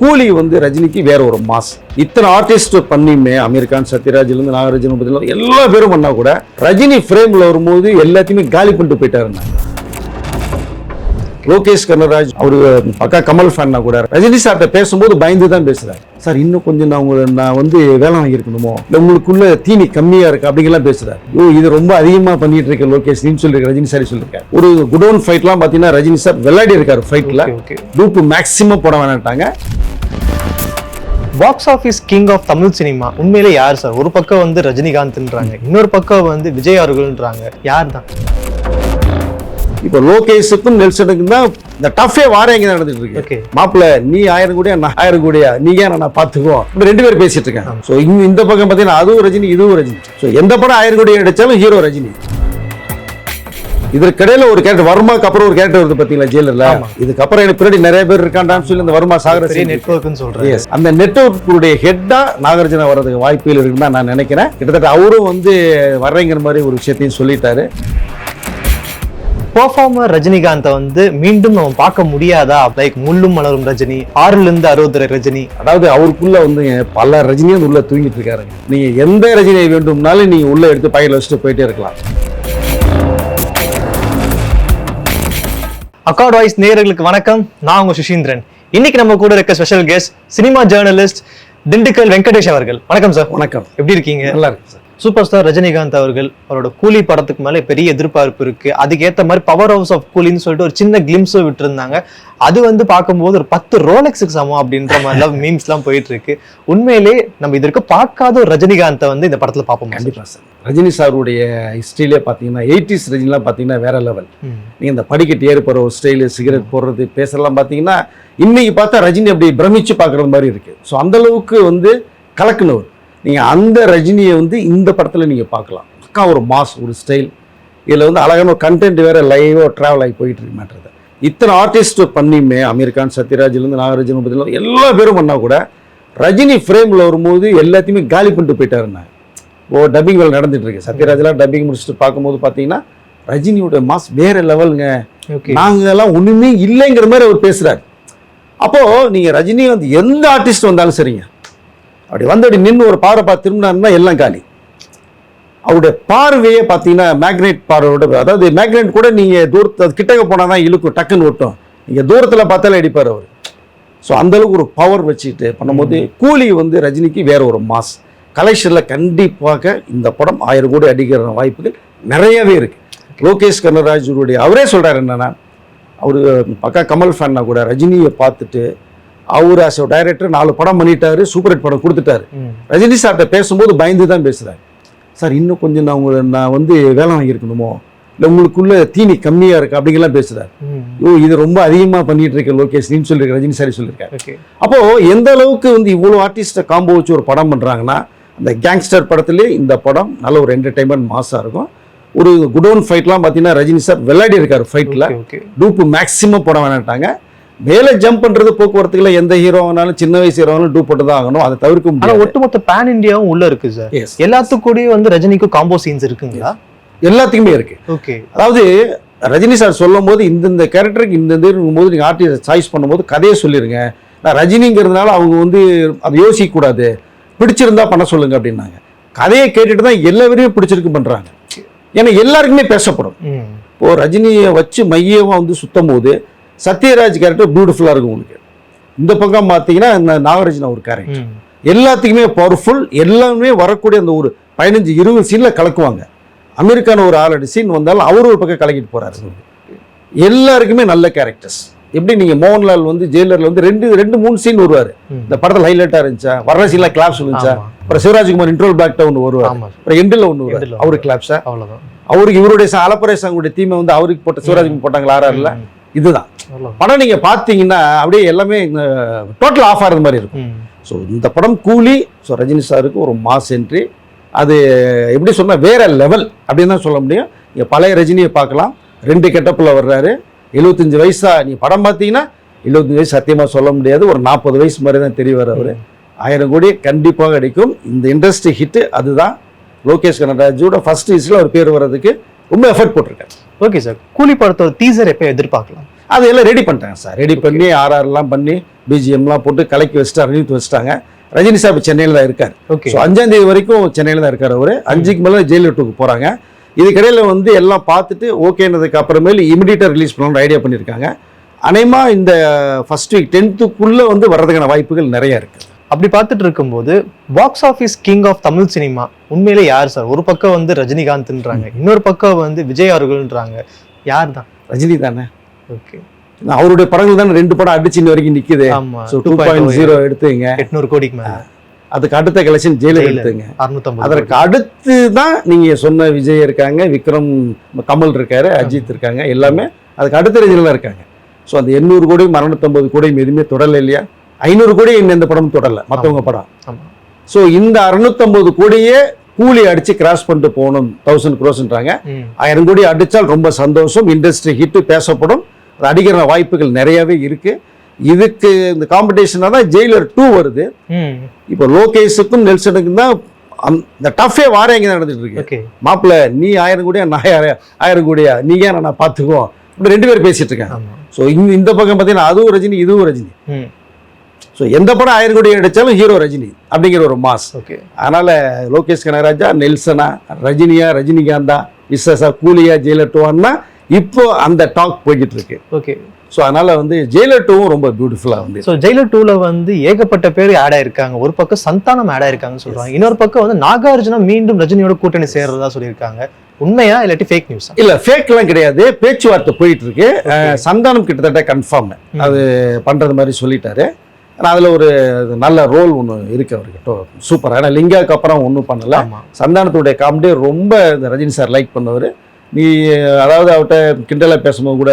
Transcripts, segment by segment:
கூலி வந்து ரஜினிக்கு வேற ஒரு மாஸ். இத்தனை ஆர்டிஸ்ட் பண்ணியுமே அமீர் கான் சத்யராஜ்லேருந்து நாகராஜன் பத்தில எல்லா பேரும் பண்ணா கூட ரஜினி ஃப்ரேம்ல வரும்போது எல்லாத்தையுமே காலி பண்ணிட்டு போயிட்டாருன்னா லோகேஷ் கனராஜ் அவரு பக்கா கமல் ஃபேன்னா கூட. ரஜினி சார்கிட்ட பேசும்போது பயந்து தான் பேசுறாரு. சார் இன்னும் கொஞ்சம் நான் உங்களை நான் வந்து வேலை வாங்கியிருக்கணுமோ? இல்லை உங்களுக்குள்ள தீனி கம்மியா இருக்கு அப்படிங்கலாம் பேசுறாரு. ஓ இது ரொம்ப அதிகமா பண்ணிட்டு இருக்க லோகேஷ் நீ சொல்லிருக்க ரஜினி சார் சொல்லியிருக்காரு ஒரு குடோன் ஃபைட்லாம் பார்த்தீங்கன்னா ரஜினி சார் விளையாடி இருக்காரு ஃபைட்ல ஓகே டூப்பு மேக்ஸிமம் போட வேணாட்டாங்க box office king of Tamil cinema உண்மையிலே யார் சார்? ஒரு பக்கம் வந்து ரஜினிகாந்த்ன்றாங்க. இன்னொரு பக்கம் வந்து விஜய் அவர்கள்ன்றாங்க. யார் தான் இப்போ லோகேஷுக்கும் நெல்சனுக்கும் தான் இந்த டஃபே வாரம் எங்க நடந்துட்டு இருக்கு. ஓகே மாப்பிள்ள நீ ஆயிரம் கோடியா நான் ஆயிரம் கோடியா? நீங்க ஏன் நான் பார்த்துக்குவோம்? இப்படி ரெண்டு பேர் பேசிட்டு இருக்காங்க. ஸோ இங்க இந்த பக்கம் பார்த்தீங்கன்னா அதுவும் ரஜினி இதுவும் ரஜினி. ஸோ எந்த படம் ஆயிரம் கோடி அடிச்சாலும் ஹீரோ ரஜினி. இதற்கிடையில ஒரு கேரக்டர் வர்மாக்கு அப்புறம் ஒரு கேரக்டர் வருது பார்த்தீங்களா ஜெயிலர்ல. இதுக்கப்புறம் எனக்கு பின்னாடி நிறைய பேர் இருக்காண்டான்னு சொல்லி இந்த வர்மா சாகர நெட்ஒர்க்னு Yes. அந்த நெட்ஒர்க்குடைய ஹெட்டா நாகார்ஜுனா வர்றதுக்கு வாய்ப்புகள் இருக்குன்னு தான் நான் நினைக்கிறேன். கிட்டத்தட்ட அவரும் வந்து வர்றேங்கிற மாதிரி ஒரு விஷயத்தையும் சொல்லிட்டாரு. பெர்ஃபார்மர் ரஜினிகாந்தை வந்து மீண்டும் நம்ம பார்க்க முடியாதா? லைக் முள்ளும் மலரும் ரஜினி ஆறுல இருந்து அறுபது ரஜினி. அதாவது அவருக்குள்ள வந்து பல ரஜினியும் வந்து உள்ள தூங்கிட்டு இருக்காருங்க. நீங்க எந்த ரஜினியை வேண்டும்னாலும் நீங்க உள்ள எடுத்து பையில வச்சுட்டு போயிட்டே இருக்கலாம். அக்கார்ட் வாய்ஸ் நேயர்களுக்கு வணக்கம். நான் உங்க சுஷீந்திரன் இன்னைக்கு நம்ம கூட இருக்க special guest cinema journalist Dindigul Venkatesh அவர்கள். வணக்கம் சார் வணக்கம். எப்படி இருக்கீங்க? நல்லா இருக்கு சார் சூப்பர் ஸ்டார் ரஜினிகாந்த் அவர்கள் அவரோட கூலி படத்துக்கு மேல பெரிய எதிர்பார்ப்பு இருக்கு. அதுக்கேத்த மாதிரி பவர் ஹவுஸ் ஆஃப் கூலின்னு சொல்லிட்டு ஒரு சின்ன கிளிம்ஸ் விட்டுருந்தாங்க. அது வந்து பார்க்கும்போது ஒரு பத்து ரோலெக்ஸுக்கு சமம் அப்படின்ற மாதிரிலாம் மீம்ஸ் எல்லாம் போயிட்டு இருக்கு. உண்மையிலே நம்ம இதற்கு பார்க்காத ஒரு ரஜினிகாந்தை வந்து இந்த படத்துல பார்ப்போம் கண்டிப்பா சார் ரஜினி சாருடைய ஹிஸ்டரியிலே பார்த்தீங்கன்னா எயிட்டிஸ் ரஜினிலாம் பார்த்தீங்கன்னா வேற லெவல் நீங்க இந்த படிக்கட்டு ஏறி போகிற ஒரு ஸ்டைலு சிகரெட் போடுறது பேசலாம் பார்த்தீங்கன்னா இன்னைக்கு பார்த்தா ரஜினி அப்படி பிரமிச்சு பார்க்குறது மாதிரி இருக்கு. ஸோ அந்த அளவுக்கு வந்து கலக்குனவர். நீங்க அந்த ரஜினியை வந்து இந்த படத்துல நீங்க பார்க்கலாம். பக்கா ஒரு மாஸ் ஒரு ஸ்டைல் இதில் வந்து அழகான ஒரு கண்டென்ட் வேற லைவோ ட்ராவல் ஆகி போயிட்டு இருக்கு மேட்டர் இத்தனை ஆர்டிஸ்ட் பண்ணியுமே அமீர் கான் சத்யராஜ்லேருந்து நாகராஜன் பத்தில எல்லா பேரும் பண்ணா கூட ரஜினி ஃப்ரேமில் வரும்போது எல்லாத்தையுமே காலி பண்ணிட்டு போயிட்டாருன்னா ஓ டப்பிங் வேலை நடந்துட்டு இருக்கு. சத்யராஜ்லாம் டப்பிங் முடிச்சுட்டு பார்க்கும்போது பார்த்தீங்கன்னா ரஜினியோட மாஸ் வேற லெவலுங்க ஓகே நாங்கெல்லாம் ஒண்ணுமே இல்லைங்கிற மாதிரி அவர் பேசுறாரு. அப்போ நீங்க ரஜினி வந்து எந்த ஆர்டிஸ்ட் வந்தாலும் சரிங்க. அப்படி வந்து அப்படி நின்று ஒரு பார்வை பார்த்து திரும்பினாருன்னா எல்லாம் காலி. அவருடைய பார்வையே பார்த்தீங்கன்னா மேக்னெட் பார்வையோட அதாவது மேக்னெட் கூட நீங்க தூரத்து அது கிட்டக்க போனால் தான் இழுக்கும் டக்குன்னு விட்டும் நீங்க தூரத்துல பார்த்தாலே அடிப்பார் அவர். ஸோ அந்த அளவுக்கு ஒரு பவர் வச்சுக்கிட்டு பண்ணும்போது கூலி வந்து ரஜினிக்கு வேற ஒரு மாஸ் கலெக்ஷனில் கண்டிப்பாக இந்த படம் ஆயிரம் கோடி அடிக்கிற வாய்ப்புகள் நிறையவே இருக்கு. லோகேஷ் கனராஜுடைய அவரே சொல்றாரு என்னன்னா அவர் பக்கா கமல் ஃபேன்னா கூட ரஜினியை பார்த்துட்டு அவர் ஆஸ் டைரக்டர் நாலு படம் பண்ணிட்டாரு சூப்பர் ஹிட் படம் கொடுத்துட்டாரு. ரஜினி சார்கிட்ட பேசும்போது பயந்து தான் பேசுறாரு. சார் இன்னும் கொஞ்சம் நான் உங்களை நான் வந்து வேலை வாங்கியிருக்கணுமோ? இல்லை உங்களுக்குள்ள தீனி கம்மியா இருக்கு? அப்படிங்கலாம் பேசுறாரு. ஓ இது ரொம்ப அதிகமா பண்ணிட்டு இருக்க லோகேஷ் நீ சொல்லிருக்க ரஜினி சாரி சொல்லியிருக்காரு. ஓகே. அப்போ எந்த அளவுக்கு வந்து இவ்வளோ ஆர்டிஸ்ட்டை காம்போ வச்சு ஒரு படம் பண்றாங்கன்னா அந்த கேங்ஸ்டர் படத்திலே இந்த படம் நல்ல ஒரு என்டர்டைன்மெண்ட் மாசா இருக்கும். ஒரு குடோன் ஃபைட்லாம் பார்த்தீங்கன்னா ரஜினி சார் விளையாடி இருக்காரு ஃபைட்டில் டூப்பு மேக்ஸிமம் போட வேணாட்டாங்க மேலே ஜம்ப் பண்றது போக்குவரத்துக்குள்ள எந்த ஹீரோ வேணாலும் சின்ன வயசு ஹீரோ வேணாலும் டூப் போட்டு தான் ஆகணும். அதை தவிர்க்க முடியாது. ஒட்டுமொத்த பேன் இந்தியாவும் உள்ள இருக்கு சார். எல்லாத்துக்கூடயும் வந்து ரஜினிக்கும் காம்போ சீன்ஸ் இருக்குங்களா? எல்லாத்துக்குமே இருக்கு. ஓகே அதாவது ரஜினி சார் சொல்லும் போது இந்தந்த கேரக்டருக்கு இந்தந்த இருக்கும்போது நீங்கள் ஆர்டிஸ்ட் சாய்ஸ் பண்ணும்போது கதையை சொல்லிடுங்க நான் ரஜினிங்கிறதுனால அவங்க வந்து அதை யோசிக்க கூடாது பிடிச்சிருந்தா பண்ண சொல்லுங்க அப்படின்னாங்க. கதையை கேட்டுட்டு தான் எல்லா பேரையும் பிடிச்சிருக்கு பண்றாங்க. ஏன்னா எல்லாருக்குமே பேசப்படும். ம். இப்போ ரஜினியை வச்சு மையமாக வந்து சுத்தும் போது சத்யராஜ் கேரக்டர் பியூட்டிஃபுல்லாக இருக்கும் உங்களுக்கு இந்த பக்கம் பார்த்தீங்கன்னா இந்த நாகராஜன் ஒரு கேரக்டர் எல்லாத்துக்குமே பவர்ஃபுல் எல்லாமே வரக்கூடிய அந்த ஒரு பதினஞ்சு இருபது சீனில் கலக்குவாங்க. அமெரிக்கான ஒரு ஆளடி சீன் வந்தாலும் அவர் ஒரு பக்கம் கலக்கிட்டு போறாரு. எல்லாருக்குமே நல்ல கேரக்டர்ஸ் எப்படி நீங்க மோகன்லால் வந்து ஜெயிலர்ல வந்து ரெண்டு ரெண்டு மூணு சீன் வருவாரு. இந்த படத்துல ஹைலைட்டா இருந்துச்சா? வர்ற சீன்ல கிளாப்ஸ் இருந்துச்சா. அப்புறம் சிவராஜ்குமார் இன்ட்ரோல் பேக்ட ஒன்று வருவார். அப்புறம் எண்டில் ஒன்று வருவார். ஒண்ணு அவரு கிளாப்ஸா அவ்வளவுதான். அவருக்கு இவருடைய சாங்குடைய தீமை வந்து அவருக்கு போட்ட சிவராஜ்குமார் போட்டாங்களா ஆறாருல இதுதான். படம் நீங்க பார்த்தீங்கன்னா அப்படியே எல்லாமே டோட்டல் ஆஃப் ஆகிறது மாதிரி இருக்கும். ஸோ இந்த படம் கூலி ஸோ ரஜினி சாருக்கு ஒரு மாஸ் என்ட்ரி அது எப்படி சொன்னால் வேற லெவல் அப்படின்னு தான் சொல்ல முடியும். இங்கே பழைய ரஜினியை பார்க்கலாம். ரெண்டு கெட்டப்பில் வர்றாரு. எழுபத்தஞ்சு வயசா நீ படம் பார்த்தீங்கன்னா எழுபத்தஞ்சு வயசு சத்தியமாக சொல்ல முடியாது. ஒரு நாற்பது வயசு மாதிரி தான் தெரியவர் அவர். ஆயிரம் கோடி கண்டிப்பாக அடிக்கும் இந்த இண்டஸ்ட்ரி ஹிட்டு அதுதான் லோகேஷ் கனராஜோட ஃபர்ஸ்ட் ஹிஸ்டில் அவர் பேர் வர்றதுக்கு ரொம்ப எஃபர்ட் போட்டிருக்காரு. ஓகே சார் கூலி படத்தோட டீசர் எப்போ எதிர்பார்க்கலாம்? அதையெல்லாம் ரெடி பண்ணிட்டாங்க சார் ரெடி பண்ணி ஆர்ஆர்லாம் பண்ணி பிஜிஎம்லாம் போட்டு கலக்கி வச்சுட்டு அறிவித்து வச்சுட்டாங்க. ரஜினி இப்போ சென்னையில் தான் இருக்கார். ஓகே ஸோ அஞ்சாம் தேதி வரைக்கும் சென்னையில் தான் இருக்கார் அவர். அஞ்சுக்கு மேலே ஜெயிலர் டூக்கு போகிறாங்க இதுக்கிடையில் வந்து எல்லாம் பார்த்துட்டு ஓகேனதுக்கு அப்புறமேல் இமிடியேட்டாக ரிலீஸ் பண்ணணும்னு ஐடியா பண்ணியிருக்காங்க. அநேகமா இந்த ஃபர்ஸ்ட் வீக் டென்த்துக்குள்ளே வந்து வர்றதுக்கான வாய்ப்புகள் நிறைய இருக்குது அப்படி பார்த்துட்டு இருக்கும்போது box office king of Tamil cinema உண்மையிலே யார் சார் ஒரு பக்கம் வந்து ரஜினிகாந்த்ன்றாங்க இன்னொரு பக்கம் வந்து விஜய் அவர்கள்ன்றாங்க. யார் தான் ரஜினி தானே ஓகே. அவருடைய படங்கள் தானே ரெண்டு படம் அடிச்சு இன்ன வரைக்கும் ஸோ டூ பாயிண்ட் ஜீரோ எடுத்துங்க எட்நூறு கோடிக்கு மேல. அதுக்கு அடுத்த கலெக்ஷன் ஜெயிலர். எடுத்துங்க அறுநூத்தம்பது அதற்கு அடுத்து தான் நீங்க சொன்ன விஜய் இருக்காங்க விக்ரம் கமல் இருக்காரு அஜித் இருக்காங்க எல்லாமே அதுக்கு அடுத்த ரேஞ்சில் இருக்காங்க. ஸோ அந்த எண்ணூறு கோடி அறுநூத்தம்பது கோடியும் எதுவுமே தொடரல இல்லையா? ஐநூறு கோடி இன்னும் எந்த படமும் தொடரல மற்றவங்க படம். ஸோ இந்த அறுநூத்தம்பது கோடியே கூலி அடிச்சு கிராஸ் பண்ணிட்டு போகணும் தௌசண்ட் க்ரோஸ்ன்றாங்க. ஆயிரம் கோடி அடிச்சால் ரொம்ப சந்தோஷம் இண்டஸ்ட்ரி ஹிட்டு பேசப்படும். அது அடிக்கிற வாய்ப்புகள் நிறையவே இருக்கு. இதுக்கு இந்த காம்படிஷனாக தான் ஜெயிலர் டூ வருது. இப்போ லோகேஷுக்கும் நெல்சனுக்கும் தான் அந்த- இந்த டஃபே வாரம் இங்கே நடந்துட்டு இருக்கு. மாப்பிள்ள நீ ஆயிரம் கோடியா நான் ஆயிரம் கோடியா நீங்க ஏன் நான் பார்த்துக்குவோம்? இப்படி ரெண்டு பேரும் பேசிட்டு இருக்காங்க. ஆமா. ஸோ இந்த இந்த பக்கம் பார்த்தீங்கன்னா அதுவும் ரஜினி இதுவும் ரஜினி. ஸோ எந்த படம் ஆயிரம் கோடி அடிச்சாலும் ஹீரோ ரஜினி அப்படிங்கிற ஒரு மாஸ் ஓகே அதனால லோகேஷ் கனகராஜா நெல்சனா ரஜினியா ரஜினிகாந்தா விஸ்வசா கூலியா ஜெயிலர் டூவான்னா இப்போ அந்த டாக் போய்கிட்டு இருக்கு ஓகே ஸோ அதனால வந்து ஜெயிலர் டூவும் ரொம்ப பியூட்டிஃபுல்லாக வந்து. ஸோ ஜெயிலர் டூல வந்து ஏகப்பட்ட பேர் ஆட் ஆயிருக்காங்க. ஒரு பக்கம் சந்தானம் ஆட் ஆயிருக்காங்கன்னு சொல்றாங்க. இன்னொரு பக்கம் வந்து நாகார்ஜுனா மீண்டும் ரஜினியோட கூட்டணி சேர்றதா சொல்லியிருக்காங்க. உண்மையா இல்லாட்டி ஃபேக் நியூஸா இல்ல ஃபேக்லாம் கிடையாது. பேச்சுவார்த்தை போயிட்டு இருக்கு சந்தானம் கிட்டத்தட்ட கன்ஃபார்ம் அது பண்றது மாதிரி சொல்லிட்டாரு. ஆனா அதுல ஒரு நல்ல ரோல் ஒன்று இருக்கு அவர்கிட்ட. சூப்பர் ஏன்னா லிங்காக்கு அப்புறம் ஒன்றும் பண்ணல. சந்தானத்துடைய காமெடி ரொம்ப இந்த ரஜினி சார் லைக் பண்ணவர். நீ அதாவது அவர்கிட்ட கிண்டலாக பேசும்போது கூட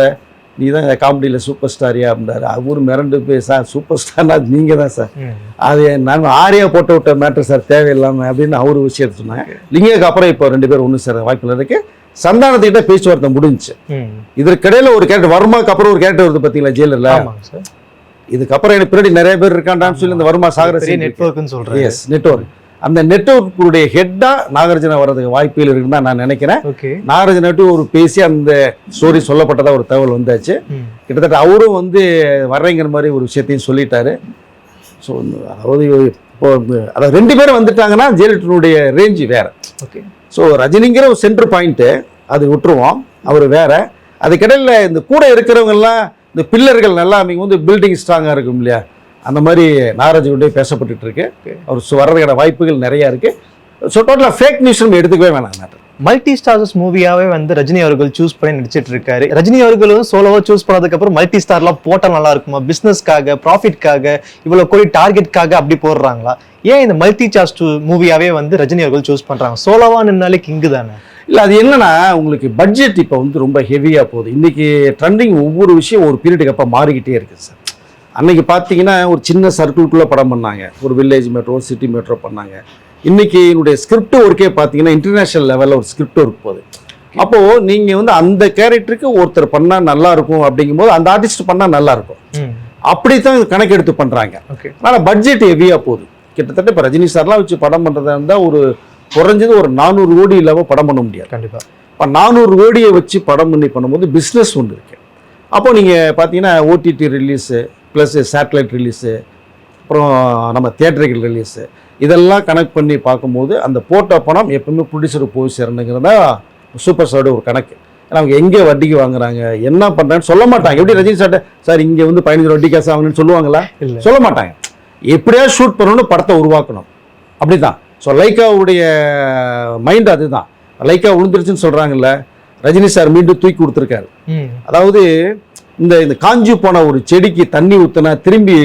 நீ தான் காமெடியில் சூப்பர் ஸ்டாரியா அப்படின்னாரு அவரு மிரண்டு போய் சார் சூப்பர் ஸ்டார்னா நீங்கள் தான் சார். அது நாங்கள் ஆரியா போட்டு விட்ட மேட்ரு சார் தேவையில்லாமல் அப்படின்னு அவரு விஷயத்தை சொன்னாங்க. லிங்காக்கு அப்புறம் இப்போ ரெண்டு பேரும் ஒன்று சேர வாய்ப்பில் இருக்கு. சந்தானத்துக்கிட்ட பேச்சுவார்த்தை முடிஞ்சுச்சு. இதற்கிடையில ஒரு கேரக்டர் வர்மாக்கு அப்புறம் ஒரு கேரக்டர் வருது பார்த்தீங்களா ஜெயிலரில்? இதுக்கப்புறம் எனக்கு பின்னாடி நிறைய பேர் இருக்காண்டான்னு சொல்லி இந்த வர்மா சாகர பெரிய நெட்வொர்க்னு சொல்றேன் எஸ் நெட்வொர்க் அந்த நெட்வொர்க்குடைய ஹெட்டா நாகார்ஜுனா வர்றதுக்கு வாய்ப்புகள் இருக்குன்னு தான் நான் நினைக்கிறேன். நாகார்ஜுனாட்டு ஒரு பேசி அந்த ஸ்டோரி சொல்லப்பட்டதா ஒரு தகவல் வந்தாச்சு. கிட்டத்தட்ட அவரும் வந்து வர்றேங்கிற மாதிரி ஒரு விஷயத்தையும் சொல்லிட்டாரு. ஸோ அதாவது இப்போ அதாவது ரெண்டு பேரும் வந்துட்டாங்கன்னா ஜெயலலிதனுடைய ரேஞ்சு வேற. ஓகே ஸோ ரஜினிங்கிற ஒரு சென்டர் பாயிண்ட்டு அது விட்டுருவோம். அவர் வேற. அதுக்கிடையில் இந்த கூட இருக்கிறவங்கெல்லாம் இந்த பில்லர்கள் நல்லா அவங்க வந்து பில்டிங் ஸ்ட்ராங்காக இருக்கும் இல்லையா? அந்த மாதிரி நாகராஜனுடைய பேசப்பட்டுட்டு இருக்கு. அவர் வர்றதுக்கான வாய்ப்புகள் நிறைய இருக்கு. ஸோ டோட்டலாக ஃபேக் நியூஸ் நம்ம எடுத்துக்கவே வேணாம் மேட்டர் மல்டி ஸ்டார்ஸ் மூவியாவே வந்து ரஜினி அவர்கள் சூஸ் பண்ணி நடிச்சிட்டு இருக்காரு. ரஜினி அவர்களும் சோலோவா சூஸ் பண்ணதுக்கு அப்புறம் மல்டி ஸ்டார்லாம் போட்டா நல்லா இருக்குமா? பிசினஸ்க்காக ப்ராஃபிட்காக இவ்வளவு கோடி டார்கெட்காக அப்படி போடுறாங்களா? ஏன் இந்த மல்டி சார்ஸ் மூவியாவே வந்து ரஜினி அவர்கள் சூஸ் பண்றாங்க? சோலோவா நின்னாலே கிங்கு தானே? இல்லை அது என்னன்னா உங்களுக்கு பட்ஜெட் இப்போ வந்து ரொம்ப ஹெவியாக போகுது. இன்னைக்கு ட்ரெண்டிங் ஒவ்வொரு விஷயம் ஒரு பீரியடுக்கு அப்போ மாறிக்கிட்டே இருக்குது சார் அன்னைக்கு பார்த்தீங்கன்னா ஒரு சின்ன சர்க்கிள்குள்ளே படம் பண்ணாங்க. ஒரு வில்லேஜ் மெட்ரோ சிட்டி மெட்ரோ பண்ணாங்க. இன்னைக்கு என்னுடைய ஸ்கிரிப்ட் ஒர்க்கே பார்த்தீங்கன்னா இன்டர்நேஷனல் லெவலில் ஒரு ஸ்கிரிப்ட் ஒர்க் போகுது. அப்போது நீங்கள் வந்து அந்த கேரக்டருக்கு ஒருத்தர் பண்ணால் நல்லா இருக்கும் அப்படிங்கும்போது அந்த ஆர்டிஸ்ட் பண்ணால் நல்லா இருக்கும். அப்படித்தான் கணக்கெடுத்து பண்ணுறாங்க ஓகே. ஆனால் பட்ஜெட் ஹெவியாக போகுது. கிட்டத்தட்ட இப்போ ரஜினி சார்லாம் வச்சு படம் பண்ணுறதா இருந்தால் ஒரு குறைஞ்சது ஒரு நானூறு கோடி இல்லாமல் படம் பண்ண முடியாது. கண்டிப்பா. இப்போ நானூறு கோடியை வச்சு படம் பண்ணி பண்ணும்போது பிஸ்னஸ் ஒன்று இருக்கு. அப்போ நீங்கள் பார்த்தீங்கன்னா OTT release plus satellite release அப்புறம் நம்ம தியேட்டர்கள் ரிலீஸு இதெல்லாம் கனெக்ட் பண்ணி பார்க்கும்போது அந்த போட்ட பணம் எப்பவுமே ப்ரொடியூசருக்கு போய் சேரணுங்கிறதா சூப்பர் ஸ்டாரோட ஒரு கணக்கு. அவங்க எங்கே வட்டிக்கு வாங்குறாங்க என்ன பண்ணுறாங்கன்னு சொல்ல மாட்டாங்க. எப்படி ரஜினி சார்ட்ட சார் இங்கே வந்து பதினஞ்சு வட்டி காசு வாங்கணும்னு சொல்லுவாங்களா இல்ல. சொல்ல மாட்டாங்க. எப்படியாவது ஷூட் பண்ணணும்னு படத்தை உருவாக்கணும். அப்படிதான். ஸோ லைக்காவுடைய மைண்ட் அதுதான். லைக்கா விழுந்துருச்சுன்னு சொல்கிறாங்கல்ல ரஜினி சார் மீண்டும் தூக்கி கொடுத்துருக்காரு. அதாவது இந்த இந்த காஞ்சி போன ஒரு செடிக்கு தண்ணி ஊற்றினா திரும்பி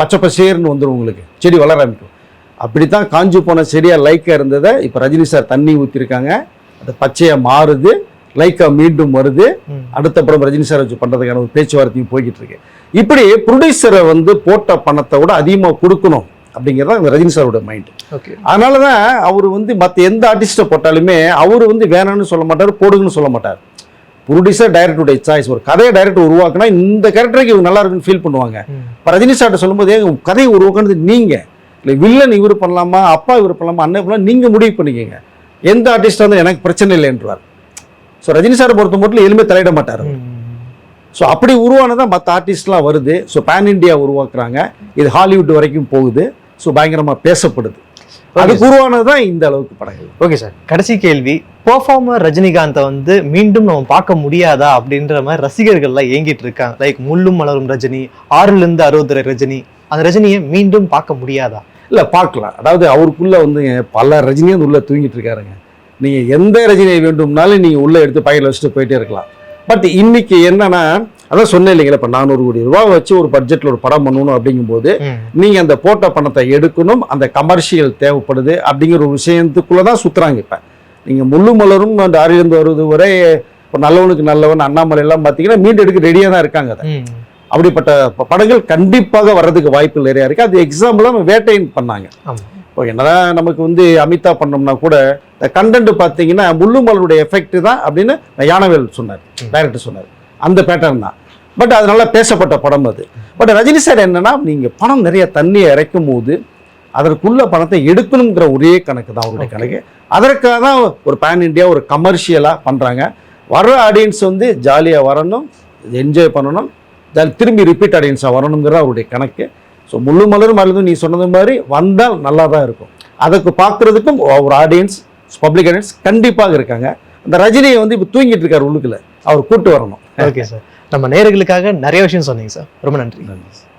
பச்சை பசேர்னு வந்துடும் உங்களுக்கு. செடி வளர ஆரம்பிக்கும். அப்படித்தான் காஞ்சி போன செடியாக லைக்கா இருந்ததை இப்போ ரஜினி சார் தண்ணி ஊற்றிருக்காங்க அது பச்சையாக மாறுது. லைக்கா மீண்டும் வருது. அடுத்த படம் ரஜினி சார் வச்சு பண்ணுறதுக்கான ஒரு பேச்சுவார்த்தையும் போய்கிட்டு இருக்கு. இப்படி ப்ரொடியூசரை வந்து போட்ட பணத்தை விட அதிகமாக கொடுக்கணும். அப்படிங்கிறது தான் ரஜினி சாரோட மைண்ட் ஓகே அதனால தான் அவர் வந்து மற்ற எந்த ஆர்டிஸ்ட்டை போட்டாலுமே அவர் வந்து வேணாம்னு சொல்ல மாட்டார் போடுங்கன்னு சொல்ல மாட்டார். ப்ரொடியூசர் டைரக்டருடைய சாய்ஸ் ஒரு கதையை டைரக்டர் உருவாக்குனா இந்த கேரக்டருக்கு இவங்க நல்லா இருக்குன்னு ஃபீல் பண்ணுவாங்க. இப்போ ரஜினி சார்ட்ட சொல்லும்போது கதையை உருவாக்குனது நீங்கள் இல்லை வில்லன் இவர் பண்ணலாமா அப்பா இவர் பண்ணலாமா அண்ணன் பண்ணலாம் நீங்கள் முடிவு பண்ணிக்கங்க. எந்த ஆர்டிஸ்டாக இருந்தாலும் எனக்கு பிரச்சனை இல்லைன்றார் ஸோ ரஜினி சாரை பொறுத்த மட்டும் எதுவுமே தலையிட மாட்டார். ஸோ அப்படி உருவானதான் மற்ற ஆர்டிஸ்ட்லாம் வருது. ஸோ பேன் இண்டியா உருவாக்குறாங்க. இது ஹாலிவுட் வரைக்கும் போகுது. ஸோ பயங்கரமாக பேசப்படுது. அதுக்கு உருவானது தான் இந்த அளவுக்கு படங்கள். ஓகே சார் கடைசி கேள்வி பெர்ஃபார்மர் ரஜினிகாந்தை வந்து மீண்டும் நம்ம பார்க்க முடியாதா அப்படின்ற மாதிரி ரசிகர்கள்லாம் ஏங்கிட்டு இருக்காங்க. லைக் முள்ளும் மலரும் ரஜினி ஆறுல இருந்து அறுபது ரஜினி அந்த ரஜினியை மீண்டும் பார்க்க முடியாதா? இல்லை பார்க்கலாம். அதாவது அவருக்குள்ள வந்து பல ரஜினியும் உள்ளே தூங்கிட்டு இருக்காருங்க. நீங்கள் எந்த ரஜினியை வேண்டும்னாலும் நீங்கள் உள்ளே எடுத்து பையில வச்சுட்டு போயிட்டே இருக்கலாம். பட் இன்னைக்கு என்னன்னா அதான் சொன்னேன் இல்லைங்களா இப்போ நானூறு கோடி ரூபா வச்சு ஒரு பட்ஜெட்டில் ஒரு படம் பண்ணணும் அப்படிங்கும்போது. நீங்கள் அந்த போட்ட பணத்தை எடுக்கணும் அந்த கமர்ஷியல் தேவைப்படுது அப்படிங்கிற ஒரு விஷயத்துக்குள்ளே தான் சுற்றுறாங்க இப்போ. நீங்கள் முள்ளு மலரும் அந்த ஆறிலிருந்து வருவது வரை இப்போ நல்லவனுக்கு நல்லவன் அண்ணாமலை எல்லாம் பார்த்தீங்கன்னா மீண்டு எடுக்க ரெடியாக தான் இருக்காங்க அதை. அப்படிப்பட்ட படங்கள் கண்டிப்பாக வர்றதுக்கு வாய்ப்பு நிறையா இருக்குது அது எக்ஸாம்பிளாக வேட்டைன் பண்ணாங்க. இப்போ என்னதான் நமக்கு வந்து அமிதா பண்ணோம்னா கூட இந்த கண்டென்ட் பார்த்தீங்கன்னா முள்ளு மலருடைய எஃபெக்ட் தான் அப்படின்னு யானவேல் சொன்னார் டைரக்டர் சொன்னார். அந்த பேட்டர்ன் தான். பட் அதனால பேசப்பட்ட படம் அது. பட் ரஜினி சார் என்னன்னா நீங்கள் பணம் நிறைய தண்ணியை இறைக்கும் போது அதற்குள்ள பணத்தை எடுக்கணுங்கிற ஒரே கணக்கு தான் அவருடைய. கணக்கு. அதற்காக தான் ஒரு பேன் இண்டியா ஒரு கமர்ஷியலாக பண்ணுறாங்க வர்ற ஆடியன்ஸ் வந்து ஜாலியாக வரணும் என்ஜாய் பண்ணணும் ஜாலி திரும்பி ரிப்பீட் ஆடியன்ஸாக வரணுங்கிறது அவருடைய கணக்கு. ஸோ முள்ளு மலரும் அல்லது நீ சொன்னது மாதிரி வந்தால் நல்லா தான் இருக்கும். அதுக்கு பார்க்குறதுக்கும் ஒரு ஆடியன்ஸ் பப்ளிக் ஆடியன்ஸ் கண்டிப்பாக இருக்காங்க. அந்த ரஜினியை வந்து இப்போ தூங்கிட்டு இருக்காரு உள்ளுக்குள்ள. அவர் கூட்டு வரணும். ஓகே சார் நம்ம நேர்களுக்காக நிறைய விஷயம் சொன்னீங்க சார் ரொம்ப நன்றி. நன்றி